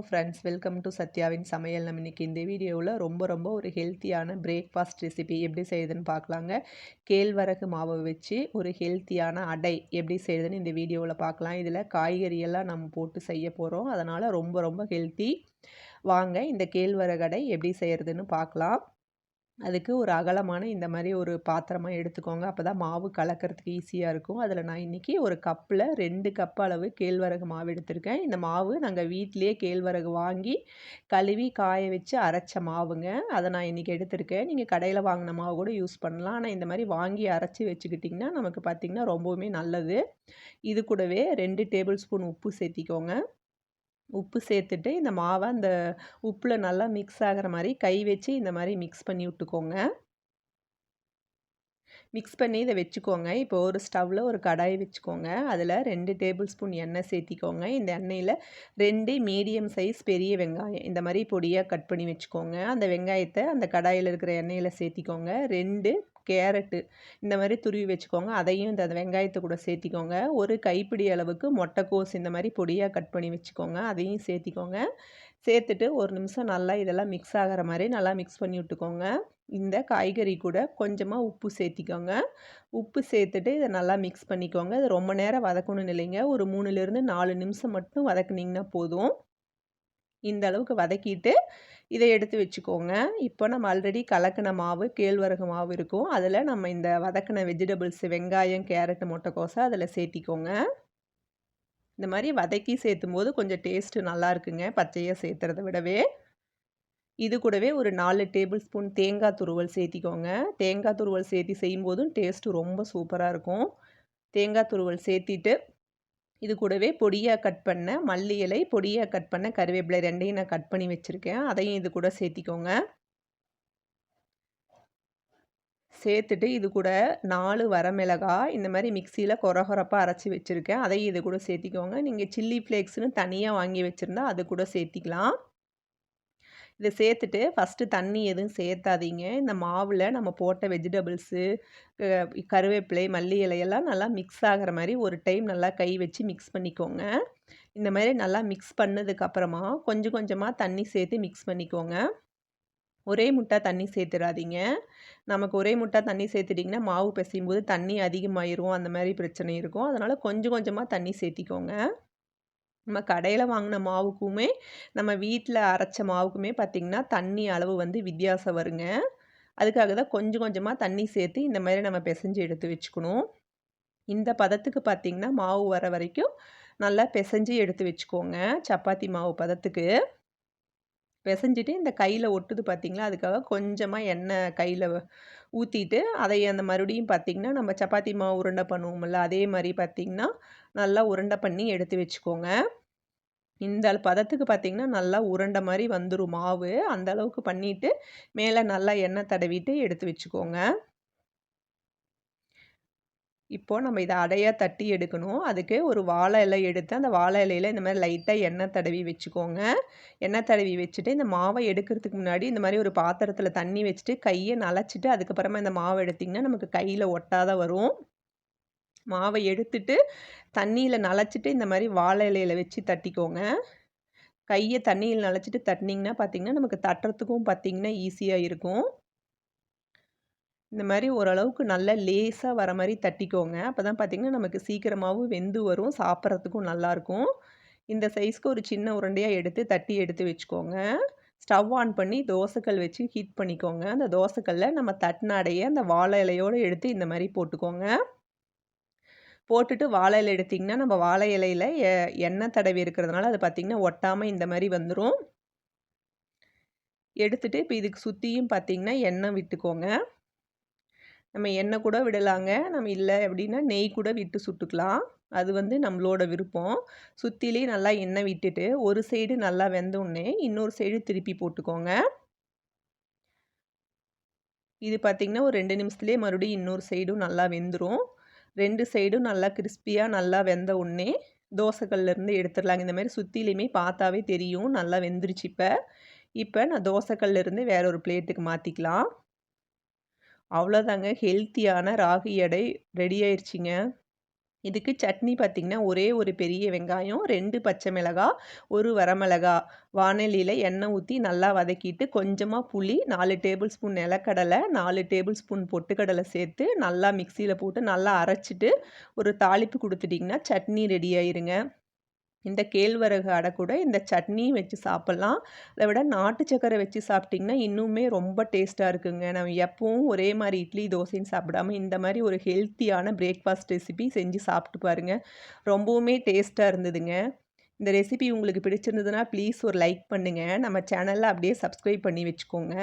Hello friends welcome to சத்யாவின் சமையல் நம்ம இன்றைக்கி இந்த வீடியோவில் ரொம்ப ரொம்ப ஒரு ஹெல்த்தியான பிரேக்ஃபாஸ்ட் ரெசிபி எப்படி செய்யுதுன்னு பார்க்கலாங்க. கேழ்வரகு மாவை வச்சு ஒரு ஹெல்த்தியான அடை எப்படி செய்யுதுன்னு இந்த வீடியோவில் பார்க்கலாம். இதில் காய்கறியெல்லாம் நம்ம போட்டு செய்ய போகிறோம் அதனால் ரொம்ப ரொம்ப ஹெல்த்தி வாங்க இந்த கேழ்வரகு அடை எப்படி செய்கிறதுன்னு பார்க்கலாம். அதுக்கு ஒரு அகலமான இந்த மாதிரி ஒரு பாத்திரமாக எடுத்துக்கோங்க. அப்போ தான் மாவு கலக்கிறதுக்கு ஈஸியாக இருக்கும். அதில் நான் இன்றைக்கி ஒரு கப்பில் ரெண்டு கப் அளவு கேழ்வரகு மாவு எடுத்திருக்கேன். இந்த மாவு நாங்கள் வீட்டிலேயே கேழ்வரகு வாங்கி கழுவி காய வச்சு அரைச்ச மாவுங்க. அதை நான் இன்றைக்கி எடுத்திருக்கேன். நீங்கள் கடையில் வாங்கின மாவு கூட யூஸ் பண்ணலாம். ஆனால் இந்த மாதிரி வாங்கி அரைச்சி வச்சுக்கிட்டிங்கன்னா நமக்கு பார்த்திங்கன்னா ரொம்பவுமே நல்லது. இது கூடவே ரெண்டு டேபிள் ஸ்பூன் உப்பு சேர்த்திக்கோங்க. உப்பு சேர்த்துட்டு இந்த மாவை அந்த உப்பில் நல்லா மிக்ஸ் ஆகிற மாதிரி கை வச்சு இந்த மாதிரி மிக்ஸ் பண்ணி விட்டுக்கோங்க. மிக்ஸ் பண்ணி இதை வச்சுக்கோங்க. இப்போ ஒரு ஸ்டவ்வில் ஒரு கடாய் வச்சுக்கோங்க. அதில் ரெண்டு டேபிள் ஸ்பூன் எண்ணெய் சேர்த்திக்கோங்க. இந்த எண்ணெயில் ரெண்டு மீடியம் சைஸ் பெரிய வெங்காயம் இந்த மாதிரி பொடியாக கட் பண்ணி வச்சுக்கோங்க. அந்த வெங்காயத்தை அந்த கடாயில் இருக்கிற எண்ணெயில் சேர்த்திக்கோங்க. ரெண்டு கேரட்டு இந்த மாதிரி துருவி வச்சுக்கோங்க. அதையும் இந்த வெங்காயத்தை கூட சேர்த்திக்கோங்க. ஒரு கைப்பிடி அளவுக்கு மொட்டைக்கோஸ் இந்த மாதிரி பொடியாக கட் பண்ணி வச்சுக்கோங்க. அதையும் சேர்த்திக்கோங்க. சேர்த்துட்டு ஒரு நிமிஷம் நல்லா இதெல்லாம் மிக்ஸ் ஆகிற மாதிரி நல்லா மிக்ஸ் பண்ணி விட்டுக்கோங்க. இந்த காய்கறி கூட கொஞ்சமாக உப்பு சேர்த்திக்கோங்க. உப்பு சேர்த்துட்டு இதை நல்லா மிக்ஸ் பண்ணிக்கோங்க. இது ரொம்ப நேரம் வதக்கணும்னு இல்லைங்க. ஒரு மூணுலேருந்து நாலு நிமிஷம் மட்டும் வதக்குனிங்கன்னா போதும். இந்த அளவுக்கு வதக்கிட்டு இதை எடுத்து வச்சுக்கோங்க. இப்போ நம்ம ஆல்ரெடி கலக்கின மாவு கேழ்வரகு மாவு இருக்கும். அதில் நம்ம இந்த வதக்கின வெஜிடபிள்ஸ் வெங்காயம் கேரட்டு முட்டைக்கோசை அதில் சேர்த்திக்கோங்க. இந்த மாதிரி வதக்கி சேர்த்தும் போது கொஞ்சம் டேஸ்ட்டு நல்லா இருக்குங்க. பச்சையாக சேர்த்துறத விடவே. இது கூடவே ஒரு நாலு டேபிள் ஸ்பூன் தேங்காய் துருவல் சேர்த்திக்கோங்க. தேங்காய் துருவல் சேர்த்தி செய்யும்போதும் டேஸ்ட்டு ரொம்ப சூப்பராக இருக்கும். தேங்காய் துருவல் சேர்த்திட்டு இது கூடவே பொடியாக கட் பண்ண மல்லி இலை பொடியாக கட் பண்ண கருவேப்பிலை ரெண்டையும் நான் கட் பண்ணி வச்சுருக்கேன். அதையும் இது கூட சேர்த்திக்கோங்க. சேர்த்துட்டு இது கூட நாலு வரமிளகாய் இந்த மாதிரி மிக்சியில் கொரகொரப்பாக அரைச்சி வச்சுருக்கேன். அதையும் இது கூட சேர்த்திக்கோங்க. நீங்கள் சில்லி ஃப்ளேக்ஸ்னு தனியாக வாங்கி வச்சுருந்தா அது கூட சேர்த்திக்கலாம். இதை சேர்த்துட்டு ஃபஸ்ட்டு தண்ணி எதுவும் சேர்த்தாதீங்க. இந்த மாவில் நம்ம போட்ட வெஜிடபிள்ஸு கருவேப்பிலை மல்லி இலையெல்லாம் நல்லா மிக்ஸ் ஆகிற மாதிரி ஒரு டைம் நல்லா கை வச்சு மிக்ஸ் பண்ணிக்கோங்க. இந்த மாதிரி நல்லா மிக்ஸ் பண்ணதுக்கப்புறமா கொஞ்சம் கொஞ்சமாக தண்ணி சேர்த்து மிக்ஸ் பண்ணிக்கோங்க. ஒரே முட்டை தண்ணி சேர்த்துடாதீங்க நமக்கு ஒரே முட்டை தண்ணி சேர்த்துட்டிங்கன்னா மாவு பிசையும் போது தண்ணி அதிகமாயிரும். அந்த மாதிரி பிரச்சனை இருக்கும். அதனால் கொஞ்சம் கொஞ்சமாக தண்ணி சேர்த்திக்கோங்க. நம்ம கடையில் வாங்கின மாவுக்குமே நம்ம வீட்டில் அரைச்ச மாவுக்குமே பார்த்திங்கன்னா தண்ணி அளவு வந்து வித்தியாசம் வருங்க. அதுக்காக தான் கொஞ்சம் கொஞ்சமாக தண்ணி சேர்த்து இந்த மாதிரி நம்ம பிசைஞ்சு எடுத்து வச்சுக்கணும். இந்த பதத்துக்கு பார்த்திங்கன்னா மாவு வர வரைக்கும் நல்லா பிசைஞ்சு எடுத்து வச்சுக்கோங்க சப்பாத்தி மாவு பதத்துக்கு. பிசைஞ்சிட்டு இந்த கையில் ஒட்டுது பார்த்திங்களா அதுக்காக கொஞ்சமாக எண்ணெய் கையில் ஊற்றிட்டு அதை அந்த மறுபடியும் பார்த்திங்கன்னா நம்ம சப்பாத்தி மாவு உருண்டை பண்ணுவோம்ல அதே மாதிரி பார்த்திங்கன்னா நல்லா உருண்டை பண்ணி எடுத்து வச்சுக்கோங்க. இந்த பதத்துக்கு பார்த்திங்கன்னா நல்லா உருண்டை மாதிரி வந்துடும் மாவு. அந்த அளவுக்கு பண்ணிவிட்டு மேலே நல்லா எண்ணெய் தடவிட்டு எடுத்து வச்சுக்கோங்க. இப்போது நம்ம இதை அடையாக தட்டி எடுக்கணும். அதுக்கு ஒரு வாழை இலை எடுத்து அந்த வாழை இலையில் இந்த மாதிரி லைட்டாக எண்ணெய் தடவி வச்சுக்கோங்க. எண்ணெய் தடவி வச்சுட்டு இந்த மாவை எடுக்கிறதுக்கு முன்னாடி இந்த மாதிரி ஒரு பாத்திரத்தில் தண்ணி வச்சுட்டு கையை நலச்சிட்டு அதுக்கப்புறமா இந்த மாவை எடுத்திங்கன்னா நமக்கு கையில் ஒட்டாத வரும். மாவை எடுத்துட்டு தண்ணியில் நனைச்சிட்டு இந்த மாதிரி வாழை இலையில் வச்சு தட்டிக்கோங்க. கையை தண்ணியில் நனைச்சிட்டு தட்டினீங்கன்னா பார்த்திங்கன்னா நமக்கு தட்டுறதுக்கும் பார்த்திங்கன்னா ஈஸியாக இருக்கும். இந்த மாதிரி ஓரளவுக்கு நல்லா லேஸாக வர மாதிரி தட்டிக்கோங்க. அப்போ தான் பார்த்திங்கன்னா நமக்கு சீக்கிரமாகவும் வெந்து வரும் சாப்பிட்றதுக்கும் நல்லாயிருக்கும் இந்த சைஸ்க்கு ஒரு சின்ன உருண்டையாக எடுத்து தட்டி எடுத்து வச்சுக்கோங்க. ஸ்டவ் ஆன் பண்ணி தோசைக்கல் வச்சு ஹீட் பண்ணிக்கோங்க. அந்த தோசைக்கல்லில் நம்ம தட்டின அடைய அந்த வாழை இலையோடு எடுத்து இந்த மாதிரி போட்டுக்கோங்க. போட்டுட்டு வாழை இலை எடுத்திங்கன்னா நம்ம வாழை இலையில் எண்ணெய் தடவி இருக்கிறதுனால அது பார்த்திங்கன்னா ஒட்டாமல் இந்த மாதிரி வந்துடும் எடுத்துகிட்டு இப்போ இதுக்கு சுற்றியும் பார்த்திங்கன்னா எண்ணெய் விட்டுக்கோங்க. நம்ம எண்ணெய் கூட விடலாங்க. நம்ம இல்லை அப்படின்னா நெய் கூட விட்டு சுட்டுக்கலாம். அது வந்து நம்மளோட விருப்பம். சுற்றிலே நல்லா எண்ணெய் விட்டுட்டு ஒரு சைடு நல்லா வெந்தோடனே இன்னொரு சைடு திருப்பி போட்டுக்கோங்க. இது பார்த்திங்கன்னா ஒரு ரெண்டு நிமிஷத்துலேயே மறுபடியும் இன்னொரு சைடும் நல்லா வெந்துடும் ரெண்டு சைடும் நல்லா கிறிஸ்பியாக நல்லா வெந்த உடனே தோசைக்கல்லேருந்து எடுத்துடலாங்க. இந்த மாதிரி சுற்றிலையுமே பார்த்தாவே தெரியும். நல்லா வெந்துருச்சு இப்போ. இப்போ நான் தோசைக்கல்லேருந்து வேற ஒரு பிளேட்டுக்கு மாற்றிக்கலாம் அவ்வளோதாங்க ஹெல்த்தியான ராகி எடை ரெடி ஆயிடுச்சிங்க இதுக்கு சட்னி பார்த்திங்கன்னா ஒரே ஒரு பெரிய வெங்காயம் ரெண்டு பச்சை மிளகாய் ஒரு வரமிளகா வானலியில் எண்ணெய் ஊற்றி நல்லா வதக்கிட்டு கொஞ்சமாக புளி நாலு டேபிள் ஸ்பூன் நிலக்கடலை நாலு டேபிள் ஸ்பூன் பொட்டுக்கடலை சேர்த்து நல்லா மிக்சியில் போட்டு நல்லா அரைச்சிட்டு ஒரு தாளிப்பு கொடுத்துட்டிங்கன்னா சட்னி ரெடி ஆயிருங்க. இந்த கேழ்வரகு அடை கூட இந்த சட்னியும் வச்சு சாப்பிட்லாம். அதை விட நாட்டு சக்கரை வச்சு சாப்பிட்டிங்கன்னா இன்னுமே ரொம்ப டேஸ்ட்டாக இருக்குங்க. நம்ம எப்பவும் ஒரே மாதிரி இட்லி தோசைன்னு சாப்பிடாம இந்த மாதிரி ஒரு ஹெல்த்தியான பிரேக்ஃபாஸ்ட் ரெசிபி செஞ்சு சாப்பிட்டு பாருங்கள் ரொம்பவுமே டேஸ்ட்டாக இருந்ததுங்க. இந்த ரெசிபி உங்களுக்கு பிடிச்சிருந்ததுன்னா ப்ளீஸ் ஒரு லைக் பண்ணுங்கள் நம்ம சேனலில் அப்படியே சப்ஸ்கிரைப் பண்ணி வச்சுக்கோங்க.